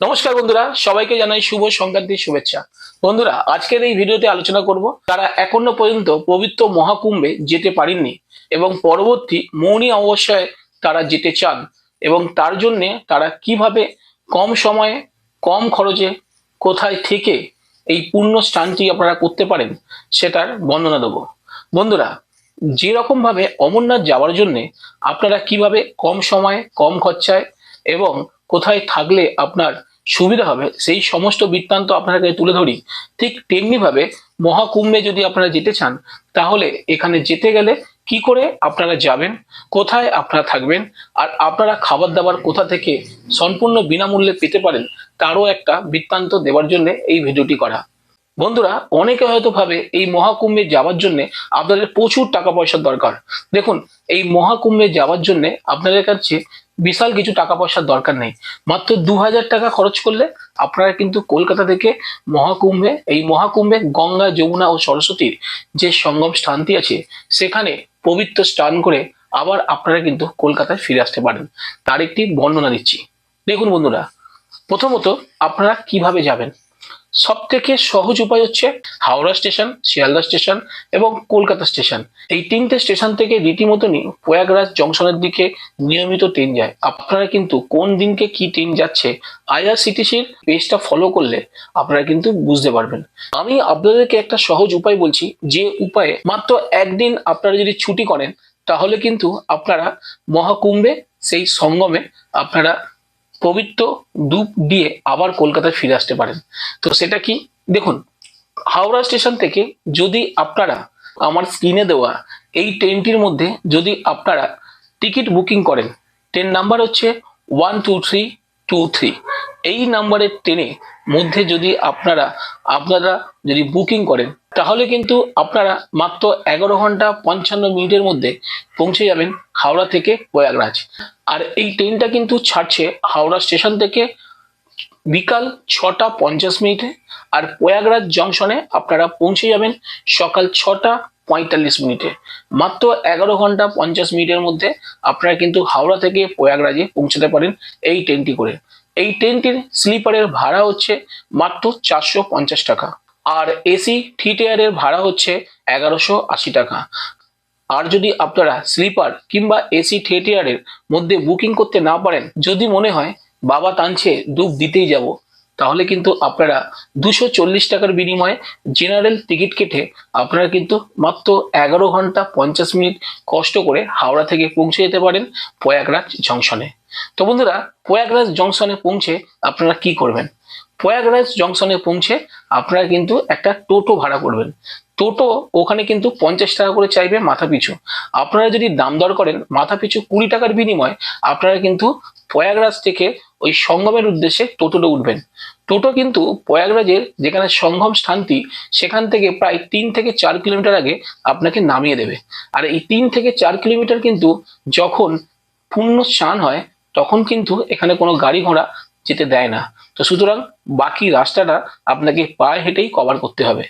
নমস্কার বন্ধুরা, সবাইকে জানাই শুভ সংক্রান্তির শুভেচ্ছা। বন্ধুরা, আজকের এই ভিডিওতে আলোচনা করব তারা এখনও পর্যন্ত পবিত্র মহাকুম্ভে যেতে পারেননি এবং পরবর্তী মৌনী অমাবস্যায় তারা যেতে চান এবং তার জন্যে তারা কীভাবে কম সময়ে, কম খরচে কোথায় থেকে এই পূর্ণ স্থানটি আপনারা করতে পারেন সেটার বর্ণনা দেবো। বন্ধুরা যেরকম ভাবে অমরনাথ যাওয়ার জন্যে আপনারা কীভাবে কম সময়ে, কম খরচায় এবং কোথায় থাকলে আপনার সুবিধা হবে। সেই সমস্ত বৃত্তান্ত আপনাকে তুলে ধরি। ঠিক তেমনিভাবে মহাকুম্ভে যদি আপনারা যেতে চান, তাহলে এখানে যেতে গেলে কি করে আপনারা যাবেন, কোথায় আপনারা থাকবেন, আর আপনারা খাবার দাবার কোথা থেকে সম্পূর্ণ বিনামূল্যে পেতে পারেন, তারও একটা বৃত্তান্ত দেওয়ার জন্য এই ভিডিওটি করা। বন্ধুরা, অনেকে হয়তো ভাবে এই মহাকুম্ভে যাওয়ার জন্য আপনাদের প্রচুর টাকা পয়সার দরকার। দেখুন, এই মহাকুম্ভে যাওয়ার জন্য আপনাদের কাছে বিশাল কিছু টাকা পয়সার দরকার নেই। মাত্র দু হাজার টাকা খরচ করলে আপনারা কিন্তু কলকাতা থেকে মহাকুম্ভে, এই মহাকুম্ভে গঙ্গা, যমুনা ও সরস্বতীর যে সঙ্গম স্থানটি আছে, সেখানে পবিত্র স্নান করে আবার আপনারা কিন্তু কলকাতায় ফিরে আসতে পারেন। তার একটি বর্ণনা দিচ্ছি। দেখুন বন্ধুরা, প্রথমত আপনারা কীভাবে যাবেন? সব থেকে সহজ উপায় হচ্ছে হাওড়া স্টেশন, শিয়ালদা স্টেশন এবং কলকাতা স্টেশন। এই তিনটে স্টেশন থেকে রীতিমতনই প্রয়াগরাজ জংশনের দিকে নিয়মিত ট্রেন যায়। আপনারা কিন্তু কোন দিনকে কি ট্রেন যাচ্ছে, আইআরসিটিসির পেজটা ফলো করলে আপনারা কিন্তু বুঝতে পারবেন। আমি আপনাদেরকে একটা সহজ উপায় বলছি, যে উপায়ে মাত্র একদিন আপনারা যদি ছুটি করেন, তাহলে কিন্তু আপনারা মহাকুম্ভে, সেই সঙ্গমে আপনারা পবিত্র ডুব দিয়ে আবার কলকাতায় ফিরে আসতে পারেন। তো সেটা কি? দেখুন, হাওড়া স্টেশন থেকে যদি আপনারা আমার স্ক্রিনে দেওয়া এই ট্রেনটির মধ্যে যদি আপনারা টিকিট বুকিং করেন, ট্রেন নাম্বার হচ্ছে one two three two three. এই নাম্বারের ট্রেনে মধ্যে যদি আপনারা আপনারা যদি বুকিং করেন তাহলে কিন্তু আপনারা মাত্র এগারো ঘণ্টা পঞ্চান্ন মিনিটের মধ্যে পৌঁছে যাবেন হাওড়া থেকে প্রয়াগরাজ। আর এই ট্রেনটা কিন্তু ছাড়ছে হাওড়া স্টেশন থেকে বিকাল ছটা পঞ্চাশ মিনিটে। আর প্রয়াগরাজ জংশনে আপনারা পৌঁছে যাবেন সকাল ছটা পঁয়তাল্লিশ মিনিটে। মাত্র এগারো ঘণ্টা পঞ্চাশ মিনিটের মধ্যে আপনারা কিন্তু হাওড়া থেকে প্রয়াগরাজে পৌঁছাতে পারেন এই ট্রেনটি করে। এই ট্রেনটির স্লিপারের ভাড়া হচ্ছে মাত্র চারশো পঞ্চাশ টাকা। আর এসি থ্রি টিয়ারের ভাড়া হচ্ছে এগারোশো আশি টাকা। আর যদি আপনারা স্লিপার কিংবা এসি থিয়েটারের মধ্যে বুকিং করতে না পারেন, যদি মনে হয় বাবা টানছে ডুব দিতেই যাব, তাহলে কিন্তু আপনারা দুশো চল্লিশ টাকার বিনিময়ে জেনারেল টিকিট কেটে আপনারা কিন্তু মাত্র এগারো ঘণ্টা পঞ্চাশ মিনিট কষ্ট করে হাওড়া থেকে পৌঁছে যেতে পারেন প্রয়াগরাজ জংশনে। তো বন্ধুরা, প্রয়াগরাজ জংশনে পৌঁছে আপনারা কি করবেন? প্রয়াগরাজ জংশনে পৌঁছে আপনারা কিন্তু একটা টোটো ভাড়া করবেন। টোটো ওখানে কিন্তু পঞ্চাশ টাকা করে চাইবে মাথা পিছু আপনারা যদি দাম দর করেন মাথা পিছু কুড়ি টাকার বিনিময়ে আপনারা কিন্তু প্রয়াগরাজ থেকে ওই সঙ্গমের উদ্দেশ্যে টোটোতে উঠবেন। টোটো কিন্তু প্রয়াগরাজের যেখানে সঙ্গম স্থানটি, সেখান থেকে প্রায় তিন থেকে চার কিলোমিটার আগে আপনাকে নামিয়ে দেবে। আর এই তিন থেকে চার কিলোমিটার কিন্তু যখন পূর্ণ স্নান হয়, তখন কিন্তু এখানে কোনো গাড়ি ঘোড়া যেতে দেয় না। তো সুতরাং বাকি রাস্তাটা আপনাকে পায়ে হেঁটেই কভার করতে হবে।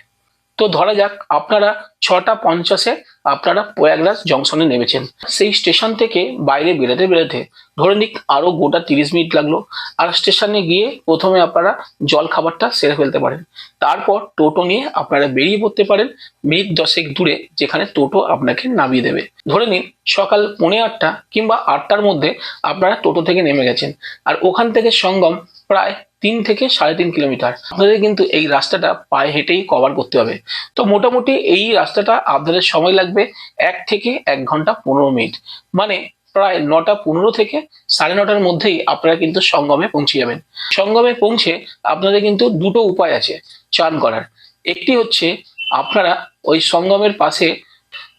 তো ধরা যাক, আপনারা ছটা পঞ্চাশে আপনারা প্রয়াগরাজ জংশনে নেমেছেন। সেই স্টেশন থেকে বাইরে বেরোতে বেরোতে ধরে নিক আরও গোটা তিরিশ মিনিট লাগল। আর স্টেশনে গিয়ে প্রথমে আপনারা জল খাবারটা সেরে ফেলতে পারেন। তারপর টোটো নিয়ে আপনারা বেরিয়ে পড়তে পারেন মিনিট দশেক দূরে, যেখানে টোটো আপনাকে নামিয়ে দেবে। ধরে নিন সকাল পৌনে আটটা কিংবা আটটার মধ্যে আপনারা টোটো থেকে নেমে গেছেন। আর ওখান থেকে সঙ্গম প্রায় তিন থেকে সাড়ে তিন কিলোমিটার। আপনাদের কিন্তু এই রাস্তাটা পায়ে হেঁটেই কভার করতে হবে। তো মোটামুটি এই রাস্তাটা আপনাদের সময় লাগবে এক থেকে এক ঘণ্টা পনেরো মিনিট। মানে প্রায় নটা পনেরো থেকে সাড়ে নটার মধ্যেই আপনারা কিন্তু সঙ্গমে পৌঁছে যাবেন। সঙ্গমে পৌঁছে আপনাদের কিন্তু দুটো উপায় আছে চান করার। একটি হচ্ছে আপনারা ওই সঙ্গমের পাশে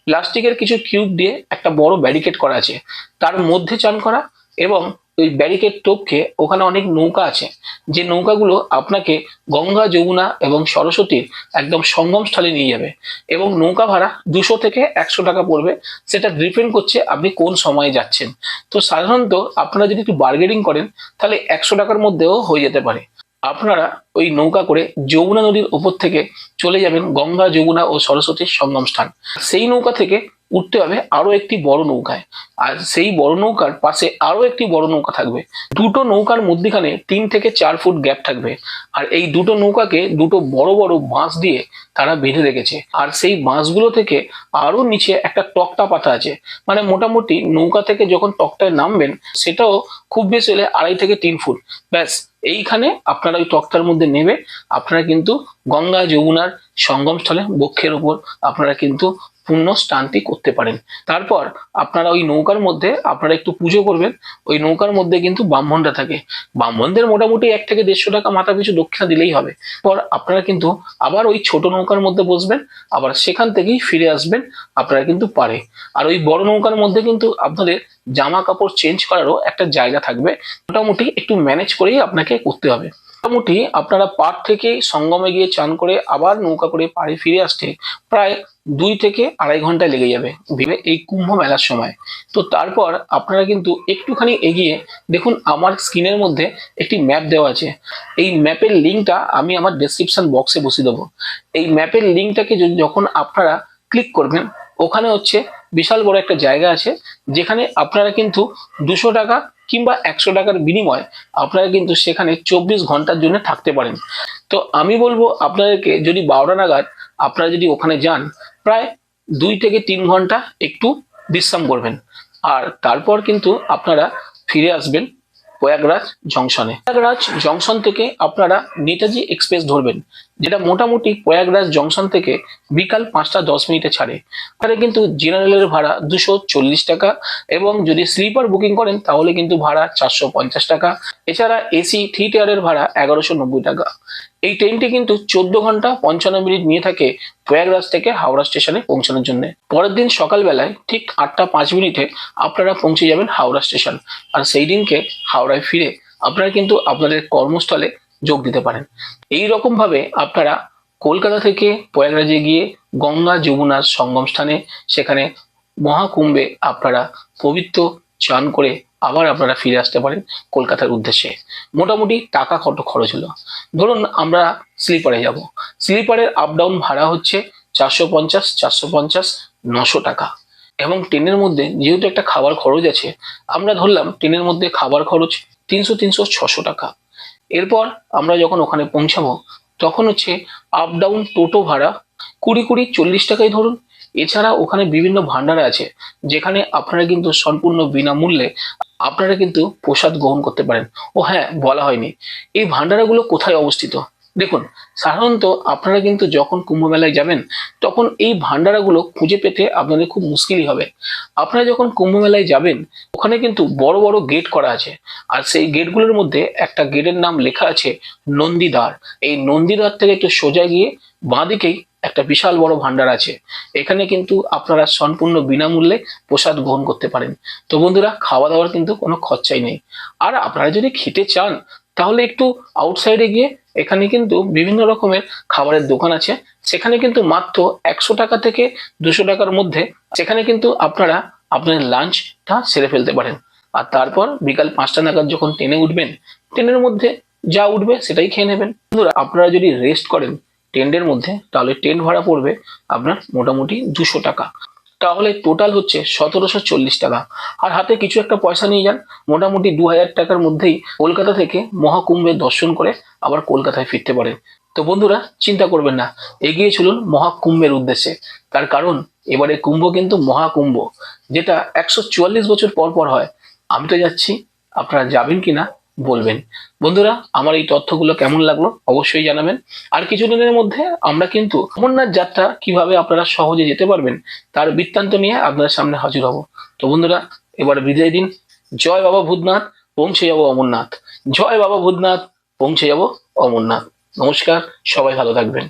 প্লাস্টিকের কিছু কিউব দিয়ে একটা বড় ব্যারিকেড করা আছে। তার মধ্যে চান করা এবং ওই ব্যারিকেড টোপকে ওখানে অনেক নৌকা আছে। যে নৌকাগুলো আপনাকে গঙ্গা, যমুনা এবং সরস্বতীর একদম সঙ্গম স্থলে নিয়ে যাবে এবং নৌকা ভাড়া দুশো থেকে একশো টাকা পড়বে। সেটা ডিপেন্ড করছে আপনি কোন সময়ে যাচ্ছেন। তো সাধারণত আপনারা যদি একটু বার্গেনিং করেন, তাহলে একশো টাকার মধ্যেও হয়ে যেতে পারে। আপনারা ওই নৌকা করে যমুনা নদীর ওপর থেকে চলে যাবেন গঙ্গা, যমুনা ও সরস্বতীর সঙ্গম স্থান। সেই নৌকা থেকে উঠতে হবে আরও একটি বড় নৌকায়। আর সেই বড় নৌকার পাশে আরও একটি বড় নৌকা থাকবে। দুটো নৌকার মধ্যিখানে তিন থেকে চার ফুট গ্যাপ থাকবে। আর এই দুটো নৌকাকে দুটো বড় বড় বাঁশ দিয়ে তারা বেঁধে রেখেছে। আর সেই বাঁশগুলো থেকে আরও নিচে একটা টকটা পাতা আছে। মানে মোটামুটি নৌকা থেকে যখন টকটায় নামবেন, সেটাও খুব বেশি হলে আড়াই থেকে তিন ফুট। ব্যাস, এইখানে আপনারা ওই টকটার মধ্যে নেবে। আপনারা কিন্তু গঙ্গা যমুনার সঙ্গমস্থলে, বক্ষের ওপর আপনারা কিন্তু স্নানটি করতে পারেন। তারপর আপনারা ওই নৌকার মধ্যে আপনারা একটু পুজো করবেন। ওই নৌকার মধ্যে কিন্তু ব্রাহ্মণরা থাকে। ব্রাহ্মণদের মোটামুটি এক থেকে দেড়শো টাকা মাথা পিছু দক্ষিণা দিলেই হবে। পর আপনারা কিন্তু আবার ওই ছোট নৌকার মধ্যে বসবেন, আবার সেখান থেকেই ফিরে আসবেন, আপনারা কিন্তু পারে। আর ওই বড় নৌকার মধ্যে কিন্তু আপনাদের জামা কাপড় চেঞ্জ করারও একটা জায়গা থাকবে। মোটামুটি একটু ম্যানেজ করেই আপনাকে করতে হবে। মোটামুটি আপনারা পাড় থেকে সঙ্গমে গিয়ে চান করে আবার নৌকা করে পাড়ে ফিরে আসতে প্রায় দুই থেকে আড়াই ঘণ্টা লেগে যাবে ভেবে এই কুম্ভ মেলার সময়। তো তারপর আপনারা কিন্তু একটুখানি এগিয়ে দেখুন আমার স্ক্রিনের মধ্যে একটি ম্যাপ দেওয়া আছে। এই ম্যাপের লিঙ্কটা আমি আমার ডেসক্রিপশন বক্সে বসিয়ে দেবো। এই ম্যাপের লিঙ্কটাকে যখন আপনারা ক্লিক করবেন, ওখানে হচ্ছে বিশাল বড় একটা জায়গা আছে, যেখানে আপনারা কিন্তু দুশো টাকা কিংবা একশো টাকার বিনিময়ে আপনারা কিন্তু সেখানে চব্বিশ ঘণ্টার জন্য থাকতে পারেন। তো আমি বলব আপনাদেরকে যদি বারোটা নাগাদ আপনারা যদি ওখানে যান, প্রায় দুই থেকে তিন ঘণ্টা একটু বিশ্রাম করবেন। আর তারপর কিন্তু আপনারা ফিরে আসবেন প্রয়াগরাজ জংশনে। প্রয়াগরাজ জংশন থেকে আপনারা নেতাজি এক্সপ্রেস ধরবেন। যেটা মোটামুটি প্রয়াগরাজ জংশন থেকে বিকাল পাঁচটা দশ মিনিটে ছাড়ে। তাহলে কিন্তু জেনারেলের ভাড়া দুশো চল্লিশ টাকা এবং যদি স্লিপার বুকিং করেন তাহলে কিন্তু ভাড়া চারশো পঞ্চাশ টাকা। এছাড়া এসি থ্রি টিয়ারের ভাড়া এগারোশো নব্বই টাকা। এই ট্রেনটি কিন্তু চোদ্দ ঘণ্টা পঞ্চান্ন মিনিট নিয়ে থাকে প্রয়াগরাজ থেকে হাওড়া স্টেশনে পৌঁছানোর জন্য। পরের দিন সকালবেলায় ঠিক আটটা পাঁচ মিনিটে আপনারা পৌঁছে যাবেন হাওড়া স্টেশন। আর সেই দিনকে হাওড়ায় ফিরে আপনারা কিন্তু আপনাদের কর্মস্থলে যোগ দিতে পারেন। এই রকম ভাবে আপনারা কলকাতা থেকে প্রয়াগরাজে গিয়ে গঙ্গা যমুনার সঙ্গম স্থানে সেখানে মহাকুম্ভে আপনারা পবিত্র চান করে আবার আপনারা ফিরে আসতে পারেন কলকাতার উদ্দেশ্যে। মোটামুটি টাকা কত খরচ হলো? ধরুন আমরা স্লিপারে যাব। স্লিপারের আপ ডাউন ভাড়া হচ্ছে চারশো পঞ্চাশ চারশো পঞ্চাশ, নশো টাকা। এবং ট্রেনের মধ্যে যেহেতু একটা খাবার খরচ আছে, আমরা ধরলাম ট্রেনের মধ্যে খাবার খরচ তিনশো তিনশো, ছশো টাকা। এরপর আমরা যখন ওখানে পৌঁছাবো, তখন হচ্ছে আপ ডাউন টোটো ভাড়া কুড়ি কুড়ি চল্লিশ টাকাই ধরুন। এছাড়া ওখানে বিভিন্ন ভান্ডার আছে, যেখানে আপনারা কিন্তু সম্পূর্ণ বিনামূল্যে আপনারা কিন্তু প্রসাদ গ্রহণ করতে পারেন। ও হ্যাঁ বলা হয়নি। এই ভান্ডারাগুলো কোথায় অবস্থিত? দেখুন, সাধারণত আপনারা কিন্তু যখন কুম্ভ মেলায় যাবেন, তখন এই ভান্ডারাগুলো খুঁজে পেতে আপনাদের খুব মুশকিলই হবে। আপনারা যখন কুম্ভ মেলায় যাবেন, ওখানে কিন্তু বড় বড় গেট করা আছে। আর সেই গেটগুলোর মধ্যে একটা গেটের নাম লেখা আছে, নন্দীদ্বার। এই নন্দীদ্বার থেকে একটু সোজা গিয়ে বাঁদিকেই একটা বিশাল বড় ভান্ডার আছে। এখানে কিন্তু আপনারা সম্পূর্ণ বিনামূল্যে প্রসাদ গ্রহণ করতে পারেন। তো বন্ধুরা, খাওয়া দাওয়ার কিন্তু কোনো খরচাই নেই। আর আপনারা যদি খেতে চান তাহলে একটু আউটসাইডে গিয়ে এখানে কিন্তু বিভিন্ন রকমের খাবারের দোকান আছে। সেখানে কিন্তু মাত্র একশো টাকা থেকে দুশো টাকার মধ্যে সেখানে কিন্তু আপনারা আপনাদের লাঞ্চটা সেরে ফেলতে পারেন। আর তারপর বিকাল পাঁচটা নাগাদ যখন ট্রেনে উঠবেন ট্রেনের মধ্যে যা উঠবে সেটাই খেয়ে নেবেন। বন্ধুরা, আপনারা যদি রেস্ট করেন টেন্টের মধ্যে, তাহলে টেন্ট ভাড়া পড়বে আপনার মোটামুটি দুশো টাকা। তাহলে টোটাল হচ্ছে সতেরোশো চল্লিশ টাকা। আর হাতে কিছু একটা পয়সা নিয়ে যান, মোটামুটি দু হাজার টাকার মধ্যেই কলকাতা থেকে মহাকুম্ভের দর্শন করে আবার কলকাতায় ফিরতে পারেন। তো বন্ধুরা, চিন্তা করবেন না, এগিয়ে চলুন মহাকুম্ভের উদ্দেশ্যে। তার কারণ, এবারে কুম্ভ কিন্তু মহাকুম্ভ, যেটা একশো চুয়াল্লিশ বছর পর পর হয়। আমি তো যাচ্ছি, আপনারা যাবেন কিনা? বলবেন। বন্ধুরা, আমার এই তথ্যগুলো কেমন লাগল অবশ্যই জানাবেন। আর কিছুদিনের মধ্যে আমরা কিন্তু অমরনাথ যাত্রা কীভাবে আপনারা সহজে যেতে পারবেন তার বৃত্তান্ত নিয়ে আপনাদের সামনে হাজির হব। তো বন্ধুরা, এবার বিদায় দিন। জয় বাবা ভূতনাথ, পৌঁছে যাব অমরনাথ। জয় বাবা ভূতনাথ, পৌঁছে যাব অমরনাথ। নমস্কার, সবাই ভালো থাকবেন।